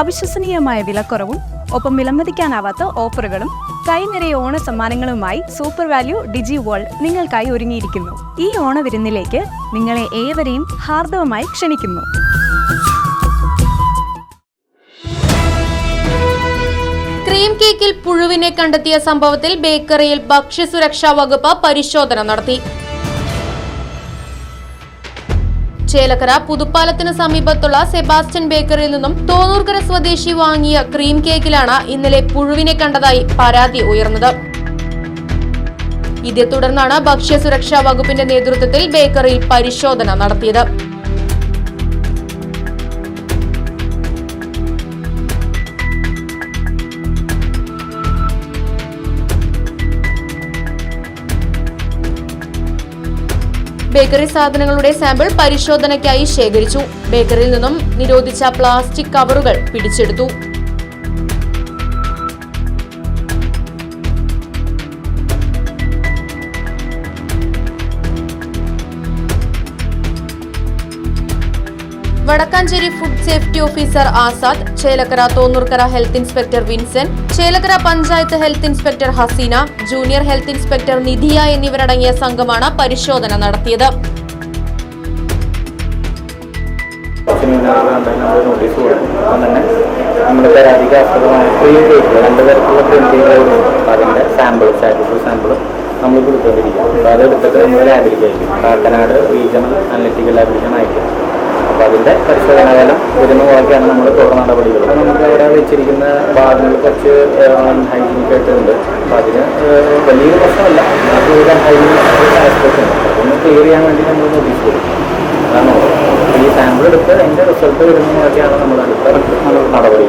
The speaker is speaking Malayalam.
അവിശ്വസനീയമായ വിലക്കുറവും ഒപ്പം വിലമതിക്കാനാവാത്ത ഓഫറുകളും കൈനിറയ ഓണ സമ്മാനങ്ങളുമായി സൂപ്പർ വാല്യൂ ഡിജി വേൾഡ് നിങ്ങൾക്കായി ഒരുങ്ങിയിരിക്കുന്നു. ഈ ഓണവിരുന്നിലേക്ക് നിങ്ങളെ ഏവരെയും ഹാർദവമായി ക്ഷണിക്കുന്നു. ക്രീം കേക്കിൽ പുഴുവിനെ കണ്ടെത്തിയ സംഭവത്തിൽ ബേക്കറിയിൽ ഭക്ഷ്യസുരക്ഷാ വകുപ്പ് പരിശോധന നടത്തി. ചേലക്കര പുതുപ്പാലത്തിന് സമീപത്തുള്ള സെബാസ്റ്റ്യൻ ബേക്കറിയിൽ നിന്നും തോന്നൂർക്കര സ്വദേശി വാങ്ങിയ ക്രീം കേക്കിലാണ് ഇന്നലെ പുഴുവിനെ കണ്ടതായി പരാതി ഉയർന്നത്. ഇതേ തുടർന്നാണ് ഭക്ഷ്യസുരക്ഷാ വകുപ്പിന്റെ നേതൃത്വത്തിൽ ബേക്കറിയിൽ പരിശോധന നടത്തിയത്. ബേക്കറി സാധനങ്ങളുടെ സാമ്പിൾ പരിശോധനയ്ക്കായി ശേഖരിച്ചു. ബേക്കറിയിൽ നിന്നും നിരോധിച്ച പ്ലാസ്റ്റിക് കവറുകൾ പിടിച്ചെടുത്തു. Vadakkanchery food safety officer Azad Chelakkara Thonnurkara health inspector Vincent Chelakkara panchayat health inspector Haseena junior health inspector Nidhiya എന്നിവരടങ്ങിയ സംഘമാണ് പരിശോധന നടത്തിയത്. നമ്മുടെ പരാതിക്ക് ആസ്പദമായ ക്രീം കേക്ക് രണ്ട് തരത്തിലുള്ള അതിന്റെ സാമ്പിൾ സ്റ്റാറ്റിസ് സാമ്പിൾ നമ്മൾ കൊടുത്തുകൊണ്ടിരിക്കും അപ്പോൾ അത് എടുത്തിട്ട് നമ്മൾ ലാബിലേക്ക് അയക്കും കാക്കനാട് റീജിയണൽ അനലിറ്റിക്കൽ ലാബിലേക്ക് അയക്കും അപ്പോൾ അതിന്റെ വരുന്ന പോലെയാണ് നമ്മൾ തുടർ നടപടികൾ. നമുക്ക് അവിടെ വെച്ചിരിക്കുന്ന ഭാഗങ്ങൾ കുറച്ച് ഹൈജീനിക് ആയിട്ടുണ്ട് അപ്പോൾ അതിന് വലിയൊരു പ്രശ്നമല്ല. ഹൈജീനിക് ആസ്പെക്ട് ഉണ്ട് അതൊന്ന് ക്ലിയർ ചെയ്യാൻ വേണ്ടി നമ്മൾ നോട്ടീസ് കൊടുക്കും അതാണ് ഈ സാമ്പിൾ എടുത്ത് അതിന്റെ റിസൾട്ട് വരുന്നതൊക്കെയാണ് നമ്മൾ അടുത്ത നടപടി